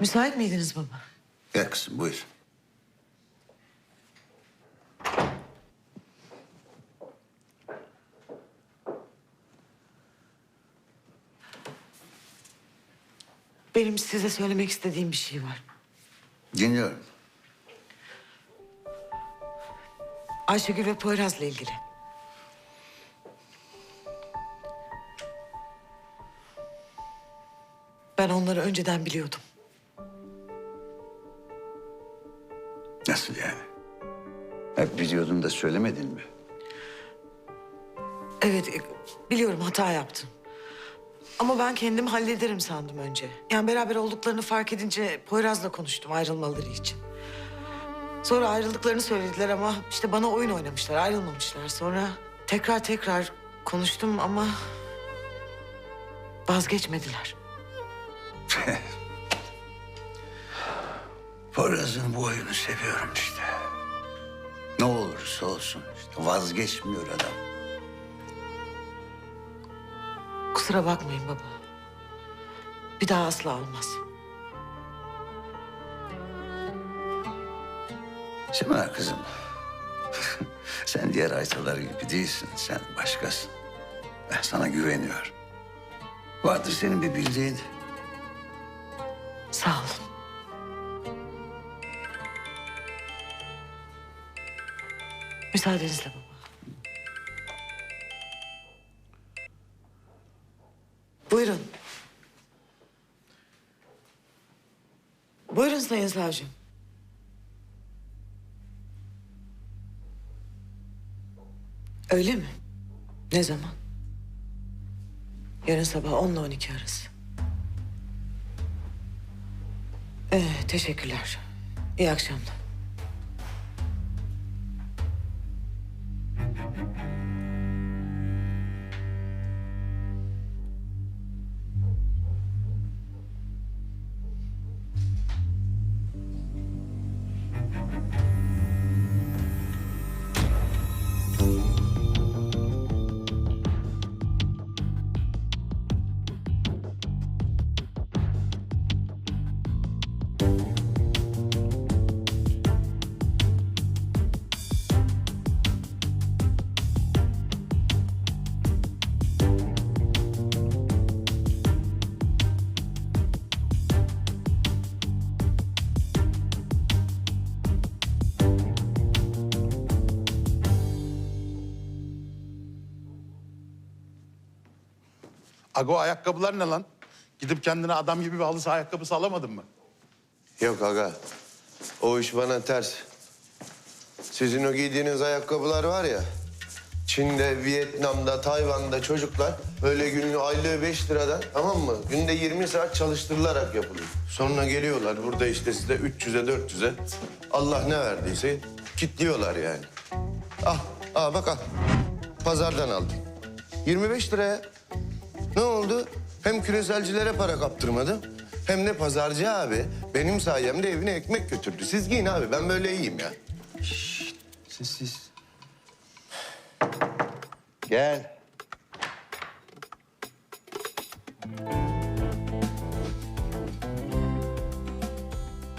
Müsait miydiniz baba? Gel kızım buyur. Benim size söylemek istediğim bir şey var. Dinliyorum. Ayşegül ve Poyraz'la ilgili. Ben onları önceden biliyordum. Biliyordun da söylemedin mi? Evet, e, biliyorum hata yaptım. Ama ben kendim hallederim sandım önce. Yani beraber olduklarını fark edince Poyraz'la konuştum ayrılmaları için. Sonra ayrıldıklarını söylediler ama işte bana oyun oynamışlar, ayrılmamışlar. Sonra tekrar tekrar konuştum ama vazgeçmediler. Poyraz'ın bu oyunu seviyorum işte. Olursa olsun işte vazgeçmiyor adam. Kusura bakmayın baba. Bir daha asla olmaz. Sema kızım. sen diğer aytalar gibi değilsin. Sen başkasın. Ben sana güveniyorum. Vardır senin bir bildiğin. Sağ olun. Müsaadenizle baba. Buyurun. Buyurun Sayın Savcım. Öyle mi? Ne zaman? Yarın sabah 10 ile 12 arası. Ee, teşekkürler. İyi akşamlar. Ago ayakkabılar ne lan? Gidip kendine adam gibi bir halı saha ayakkabısı alamadın mı? Yok aga. O iş bana ters. Sizin o giydiğiniz ayakkabılar var ya. Çin'de, Vietnam'da, Tayvan'da çocuklar öyle günlük aylığı beş liradan tamam mı? Günde 20 saat çalıştırılarak yapılıyor. Sonra geliyorlar burada işte size 300'e 400'e Allah ne verdiyse kitliyorlar yani. Ah, ah bak al. Pazardan aldım. 25 liraya. Ne oldu? Hem küreselcilere para kaptırmadım. Hem de pazarcı abi benim sayemde evine ekmek götürdü. Siz giyin abi ben böyle iyiyim ya. Siz siz. Gel.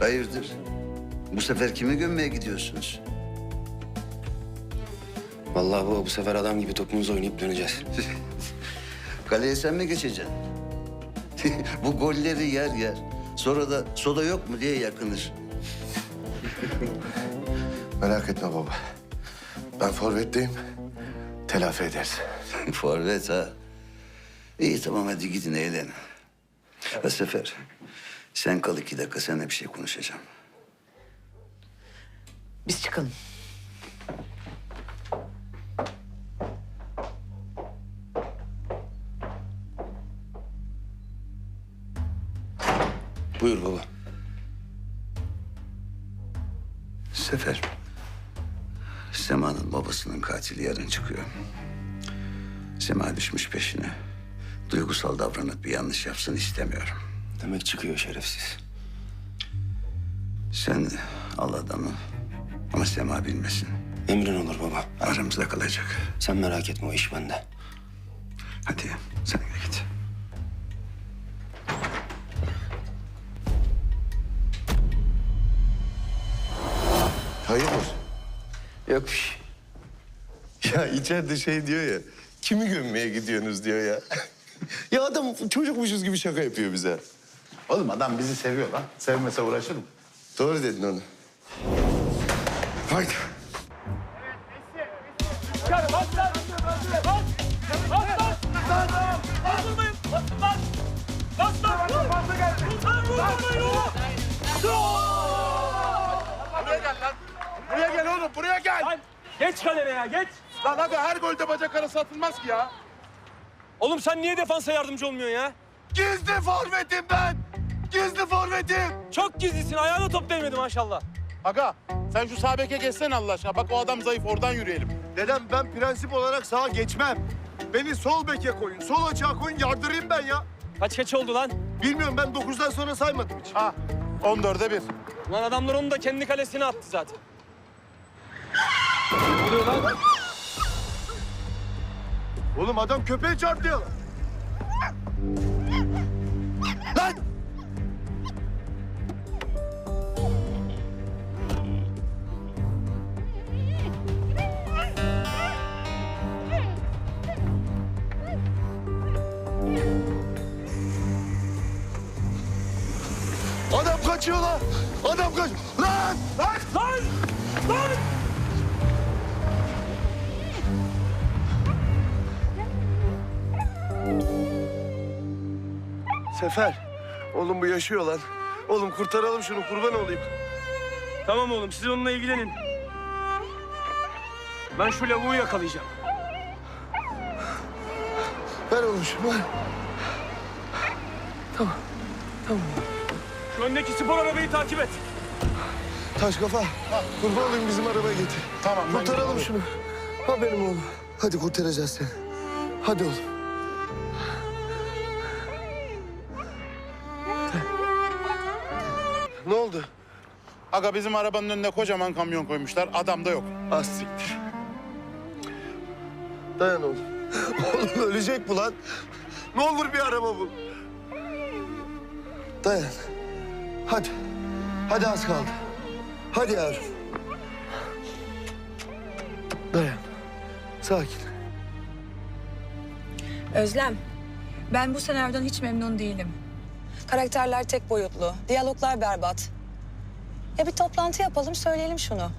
Hayırdır? Bu sefer kimi gömmeye gidiyorsunuz? Vallahi bu bu sefer adam gibi topumuzu oynayıp döneceğiz. Kaleye sen mi geçeceksin? Bu golleri yer yer. Sonra da soda yok mu diye yakınır. Merak etme baba. Ben forvetteyim. Telafi ederiz. Forvet ha. İyi tamam hadi gidin eğlenin. Ha Sefer, sen kal iki dakika seninle bir şey konuşacağım. Biz çıkalım. Buyur baba. Sefer, Sema'nın babasının katili yarın çıkıyor. Sema düşmüş peşine. Duygusal davranıp bir yanlış yapsın istemiyorum. Demek çıkıyor şerefsiz. Sen al adamı ama Sema bilmesin. Emrin olur baba. Aramızda kalacak. Sen merak etme o iş bende. Hadi sen de git. Hayırdır? Yok bir şey. Ya içeride şey diyor ya, kimi gömmeye gidiyorsunuz diyor ya. ya adam çocukmuşuz gibi şaka yapıyor bize. Oğlum adam bizi seviyor lan. Sevmese uğraşır mı? Doğru dedin onu. Haydi. Buraya gel oğlum buraya gel. Lan geç kalene ya geç. Lan hadi her golde bacak arası atılmaz ki ya. Oğlum sen niye defansa yardımcı olmuyorsun ya? Gizli forvetim ben. Gizli forvetim. Çok gizlisin ayağına top değmedi maşallah. Aga sen şu sağ beke geçsene Allah aşkına. Bak o adam zayıf oradan yürüyelim. Dedem ben prensip olarak sağa geçmem. Beni sol beke koyun, sol açığa koyun yardırayım ben ya. Kaç kaç oldu lan? Bilmiyorum ben 9'dan sonra saymadım hiç. Ha 14'e 1. Lan adamlar onu da kendi kalesine attı zaten. Oğlum adam köpeğe çarptı ya. Sefer. Oğlum bu yaşıyor lan. Oğlum kurtaralım şunu kurban olayım. Tamam oğlum siz onunla ilgilenin. Ben şu lavuğu yakalayacağım. Ver oğlum şunu ver. Şu öndeki spor arabayı takip et. Taş kafa. Kurban olayım bizim arabaya getir. Tamam, Kurtaralım şunu. Ha benim oğlum. Hadi kurtaracağız seni. Hadi oğlum. Aga bizim arabanın önüne kocaman kamyon koymuşlar. Adam da yok. Az siktir. Dayan oğlum. Oğlum ölecek bu lan. Ne olur bir araba bul. Dayan. Hadi. Hadi az kaldı. Hadi yavrum. Dayan. Sakin. Özlem, ben bu senaryodan hiç memnun değilim. Karakterler tek boyutlu, diyaloglar berbat. Ya bir toplantı yapalım, söyleyelim şunu.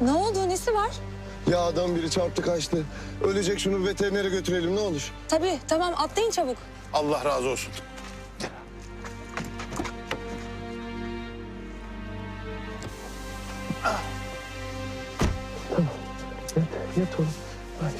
Ne oldu, nesi var? Ya adam biri çarptı kaçtı. Ölecek şunu veterinere götürelim ne olur. Tabii, tamam atlayın çabuk. Allah razı olsun. Yat oğlum. Hadi.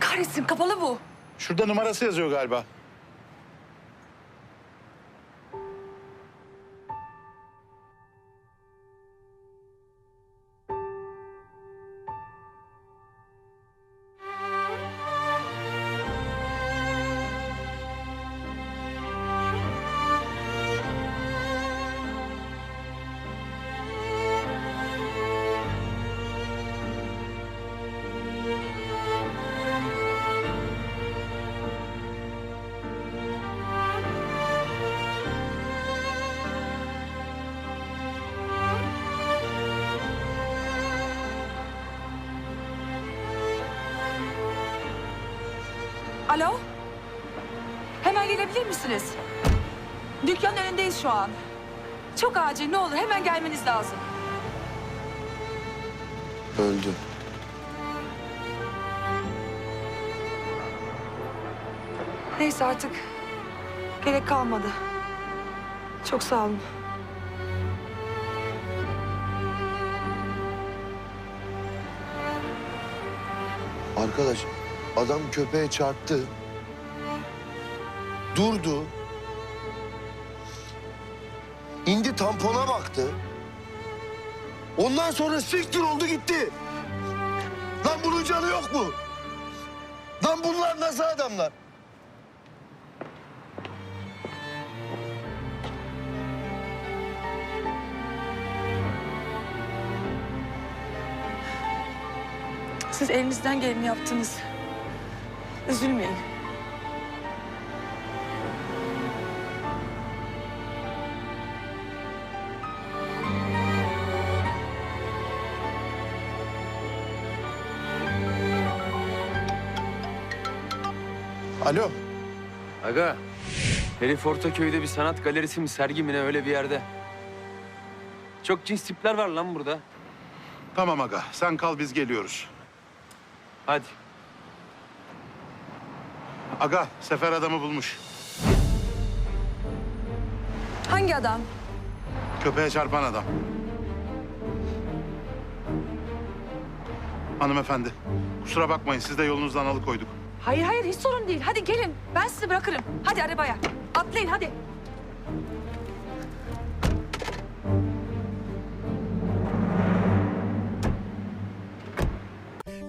Kahretsin, kapalı bu. Şurada numarası yazıyor galiba. Alo? Hemen gelebilir misiniz? Dükkanın önündeyiz şu an. Çok acil, ne olur hemen gelmeniz lazım. Öldü. Neyse artık gerek kalmadı. Çok sağ olun. Arkadaş adam köpeğe çarptı. Durdu. indi tampona baktı. Ondan sonra siktir oldu gitti. Lan bunun canı yok mu? Lan bunlar nasıl adamlar? Siz elinizden geleni yaptınız. Üzülmeyin. Alo. Aga, herif Ortaköy'de bir sanat galerisi mi, sergi mi ne öyle bir yerde. Çok cins tipler var lan burada. Tamam aga sen kal biz geliyoruz. Hadi. Aga sefer adamı bulmuş. Hangi adam? Köpeğe çarpan adam. Hanımefendi kusura bakmayın siz de yolunuzdan alıkoyduk. Hayır hayır hiç sorun değil. Hadi gelin. Ben sizi bırakırım. Hadi arabaya. Atlayın hadi.